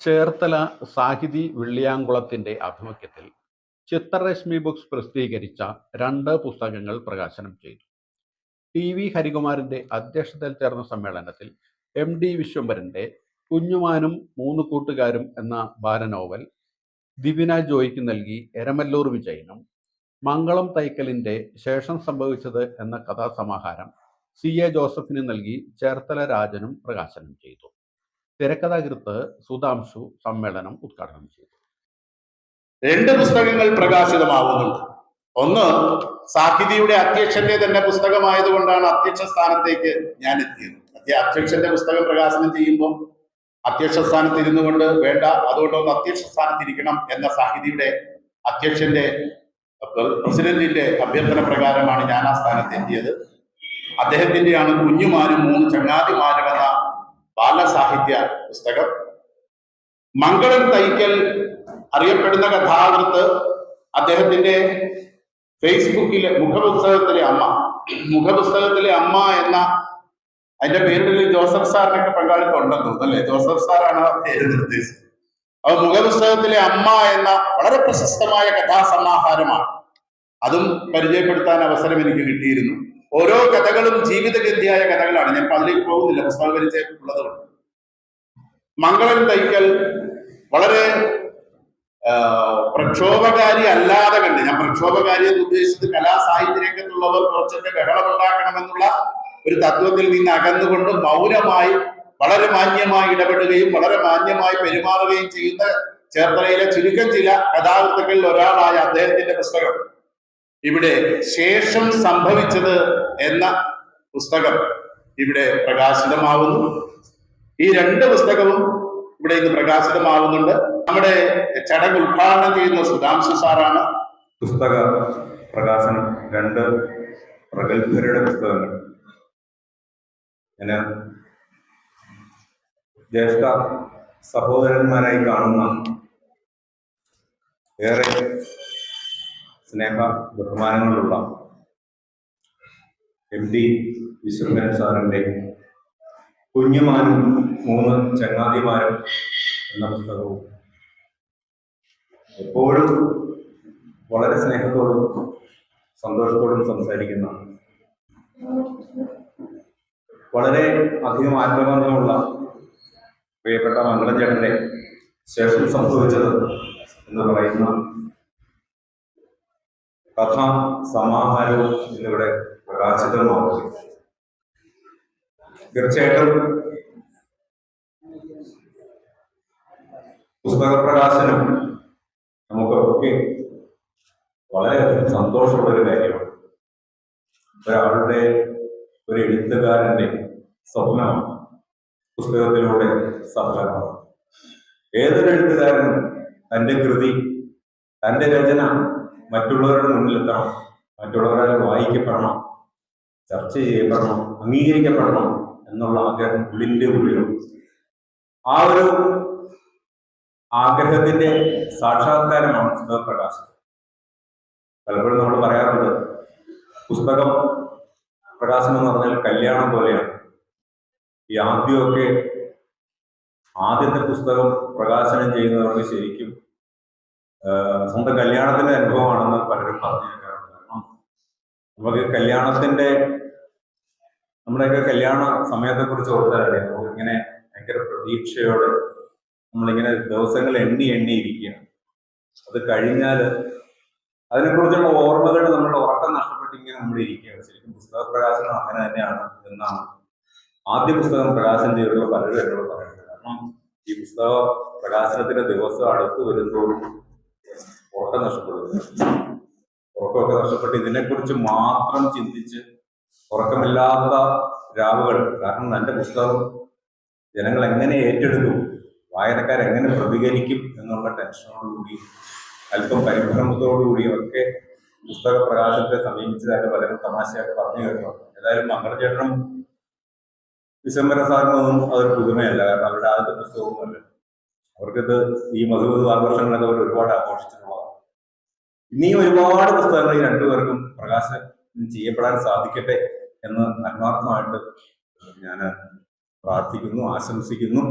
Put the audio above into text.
ചേർത്തല സാഹിതി വെള്ളിയാങ്കുളത്തിന്റെ ആഭിമുഖ്യത്തിൽ ചിത്രരശ്മി ബുക്സ് പ്രസിദ്ധീകരിച്ച രണ്ട് പുസ്തകങ്ങൾ പ്രകാശനം ചെയ്തു. ടി വി ഹരികുമാറിന്റെ അധ്യക്ഷതയിൽ ചേർന്ന സമ്മേളനത്തിൽ എം ഡി വിശ്വംഭരന്റെ കുഞ്ഞുമാനും മൂന്ന് കൂട്ടുകാരും എന്ന ബാലനോവൽ ദിവിന ജോയിക്ക് നൽകി എരമല്ലൂർ വിജയനും മംഗളം തൈക്കലിന്റെ ശേഷം സംഭവിച്ചത് എന്ന കഥാസമാഹാരം സി എ ജോസഫിന് നൽകി ചേർത്തല രാജനും പ്രകാശനം ചെയ്തു. തിരക്കഥാകൃത്ത് സുധാംശു സമ്മേളനം ഉദ്ഘാടനം ചെയ്തു. രണ്ട് പുസ്തകങ്ങൾ പ്രകാശിതമാവുന്നുണ്ട്. ഒന്ന് സാഹിതിയുടെ അധ്യക്ഷന്റെ തന്നെ പുസ്തകമായതുകൊണ്ടാണ് അധ്യക്ഷ സ്ഥാനത്തേക്ക് ഞാൻ എത്തിയത്. അധ്യ- അധ്യക്ഷന്റെ പുസ്തകം പ്രകാശനം ചെയ്യുമ്പോൾ അധ്യക്ഷ സ്ഥാനത്ത് ഇരുന്നു കൊണ്ട് വേണ്ട അതുകൊണ്ടൊന്ന് അധ്യക്ഷ സ്ഥാനത്ത് ഇരിക്കണം എന്ന സാഹിതിയുടെ അധ്യക്ഷന്റെ പ്രസിഡന്റിന്റെ അഭ്യർത്ഥന പ്രകാരമാണ് ഞാൻ ആ സ്ഥാനത്ത് എത്തിയത്. അദ്ദേഹത്തിന്റെയാണ് കുഞ്ഞുമാരും മൂന്ന് ചങ്ങാതിമാരും ബാലസാഹിത്യ പുസ്തകം. മംഗളം തൈക്കൽ അറിയപ്പെടുന്ന കഥാകൃത്ത് അദ്ദേഹത്തിന്റെ ഫേസ്ബുക്കിലെ മുഖപുസ്തകത്തിലെ അമ്മ. മുഖപുസ്തകത്തിലെ അമ്മ എന്ന അതിന്റെ പേരിൽ ജോസഫ് സാറിനൊക്കെ പങ്കാളിത്തം ഉണ്ടെന്ന് തോന്നുന്നു അല്ലെ? ജോസഫ് സാറാണ് പേര് നിർദ്ദേശിച്ചത്. അപ്പൊ മുഖപുസ്തകത്തിലെ അമ്മ എന്ന വളരെ പ്രശസ്തമായ കഥാസമാഹാരമാണ്. അതും പരിചയപ്പെടുത്താൻ അവസരം എനിക്ക് കിട്ടിയിരുന്നു. ഓരോ കഥകളും ജീവിതഗന്ധിയായ കഥകളാണ്. ഞാൻ പള്ളിയിൽ പോകുന്നില്ല. പുസ്തക പരിചയം ഉള്ളതുകൊണ്ട് മംഗളൻ തൈക്കൽ വളരെ പ്രക്ഷോഭകാരി അല്ലാതെ കണ്ട്. ഞാൻ പ്രക്ഷോഭകാരി എന്ന് ഉദ്ദേശിച്ചത് കലാസാഹിത്യ രംഗത്തുള്ളവർ കുറച്ചൊക്കെ ബഹളമുണ്ടാക്കണമെന്നുള്ള ഒരു തത്വത്തിൽ നിന്ന് അകന്നുകൊണ്ട് മൗനമായി വളരെ മാന്യമായി ഇടപെടുകയും വളരെ മാന്യമായി പെരുമാറുകയും ചെയ്യുന്ന ചേർത്തലയിലെ ചുരുക്കം ചില കഥാകൃത്തുക്കളിൽ ഒരാളായ അദ്ദേഹത്തിന്റെ പുസ്തകം. ഇവിടെ ശേഷം സംഭവിച്ചത് എന്ന പുസ്തകം ഇവിടെ പ്രകാശിതമാവുന്നു. ഈ രണ്ട് പുസ്തകവും ഇവിടെ ഇന്ന് പ്രകാശിതമാവുന്നുണ്ട്. നമ്മുടെ ചടങ്ങ് ഉദ്ഘാടനം ചെയ്യുന്ന സുധാംശു സാറാണ്. പുസ്തക പ്രകാശനം രണ്ട് പ്രഗത്ഭരുടെ പുസ്തകങ്ങൾ. ഞാൻ ജ്യേഷ്ഠ സഹോദരന്മാരായി കാണുന്ന ഏറെ സ്നേഹ ബഹുമാനങ്ങളുള്ള എം ഡി വിശ്വംഭരൻ സാറിന്റെ കുഞ്ഞുമാനും മൂന്ന് ചങ്ങാതിമാരും എന്ന പുസ്തകവും എപ്പോഴും വളരെ സ്നേഹത്തോടും സന്തോഷത്തോടും സംസാരിക്കുന്ന വളരെ അധികം ആത്മബന്ധമുള്ള പ്രിയപ്പെട്ട മംഗളചേട്ടന്റെ ശേഷം സംഭവിച്ചത് എന്ന് പറയുന്ന കഥാ സമാഹാരവും ഇന്നിവിടെ പ്രകാശിതമാവുകയും തീർച്ചയായിട്ടും പുസ്തക പ്രകാശനം നമുക്കൊക്കെ വളരെയധികം സന്തോഷമുള്ള ഒരു കാര്യമാണ്. ഒരാളുടെ ഒരു എഴുത്തുകാരന്റെ സ്വപ്നമാണ് പുസ്തകത്തിലൂടെ സഫലമാണ് ഏതൊരു എഴുത്തുകാരനും തന്റെ കൃതി തന്റെ രചന മറ്റുള്ളവരുടെ മുന്നിലെത്തണം. മറ്റുള്ളവരാൽ വായിക്കപ്പെടണം. ചർച്ച ചെയ്യപ്പെടണം. അംഗീകരിക്കപ്പെടണം എന്നുള്ള ആഗ്രഹം ഉള്ളിന്റെ ഉള്ളിലുണ്ട്. ആ ഒരു ആഗ്രഹത്തിന്റെ സാക്ഷാത്കാരമാണ് പുസ്തകപ്രകാശം പലപ്പോഴും നമ്മൾ പറയാറുണ്ട് പുസ്തകം പ്രകാശനം എന്ന് പറഞ്ഞാൽ കല്യാണം പോലെയാണ്. ഈ ആദ്യമൊക്കെ ആദ്യത്തെ പുസ്തകം പ്രകാശനം ചെയ്യുന്നവർക്ക് ശരിക്കും സ്വന്തം കല്യാണത്തിന്റെ അനുഭവമാണെന്ന് പലരും പറഞ്ഞു കാരണം നമുക്ക് കല്യാണത്തിന്റെ നമ്മുടെയൊക്കെ കല്യാണ സമയത്തെ കുറിച്ച് ഓർത്താൽ അറിയാം നമുക്ക് ഇങ്ങനെ ഭയങ്കര പ്രതീക്ഷയോടെ നമ്മളിങ്ങനെ ദിവസങ്ങൾ എണ്ണി എണ്ണി ഇരിക്കുകയാണ്. അത് കഴിഞ്ഞാൽ അതിനെക്കുറിച്ചുള്ള ഓർമ്മകൾ നമ്മുടെ ഉറക്കം നഷ്ടപ്പെട്ട് ഇങ്ങനെ നമ്മൾ ഇരിക്കുകയാണ്. ശരിക്കും പുസ്തക പ്രകാശനം അങ്ങനെ തന്നെയാണ് എന്നാണ് ആദ്യ പുസ്തകം പ്രകാശനം ചെയ്തിട്ടുള്ള പലരും എന്നോട് പറയുന്നത് കാരണം ഈ പുസ്തക പ്രകാശനത്തിന്റെ ദിവസം അടുത്ത് വരുന്നതോറും ഉറക്കം നഷ്ടപ്പെടുന്നു ഉറക്കമൊക്കെ നഷ്ടപ്പെട്ട് ഇതിനെക്കുറിച്ച് മാത്രം ചിന്തിച്ച് ഉറക്കമില്ലാത്ത രാവുകൾ കാരണം എന്റെ പുസ്തകം ജനങ്ങൾ എങ്ങനെ ഏറ്റെടുക്കും വായനക്കാരെങ്ങനെ പ്രതികരിക്കും എന്നുള്ള ടെൻഷനോടുകൂടി അല്പം പരിഭ്രമത്തോടുകൂടിയും ഒക്കെ പുസ്തക പ്രകാശനത്തെ സമീപിച്ചതായിട്ട് പലരും തമാശയായിട്ട് പറഞ്ഞു കേട്ടോ ഏതായാലും മംഗളചേട്ടനും വിശംബര സാറിനൊന്നും അതൊരു പുതുമയല്ല. കാരണം അവരുടെ ആദ്യത്തെ പുസ്തകമൊന്നുമല്ല. അവർക്കിത് ഈ മധുമധു ആഘോഷങ്ങളൊക്കെ അവർ ഒരുപാട് ആഘോഷിച്ചിട്ടുള്ളതാണ് ഇനിയും ഒരുപാട് പുസ്തകങ്ങൾ ഈ രണ്ടുപേർക്കും പ്രകാശനം ചെയ്യപ്പെടാൻ സാധിക്കട്ടെ എന്ന് ആത്മാർത്ഥമായിട്ട് ഞാൻ പ്രാർത്ഥിക്കുന്നു ആശംസിക്കുന്നു.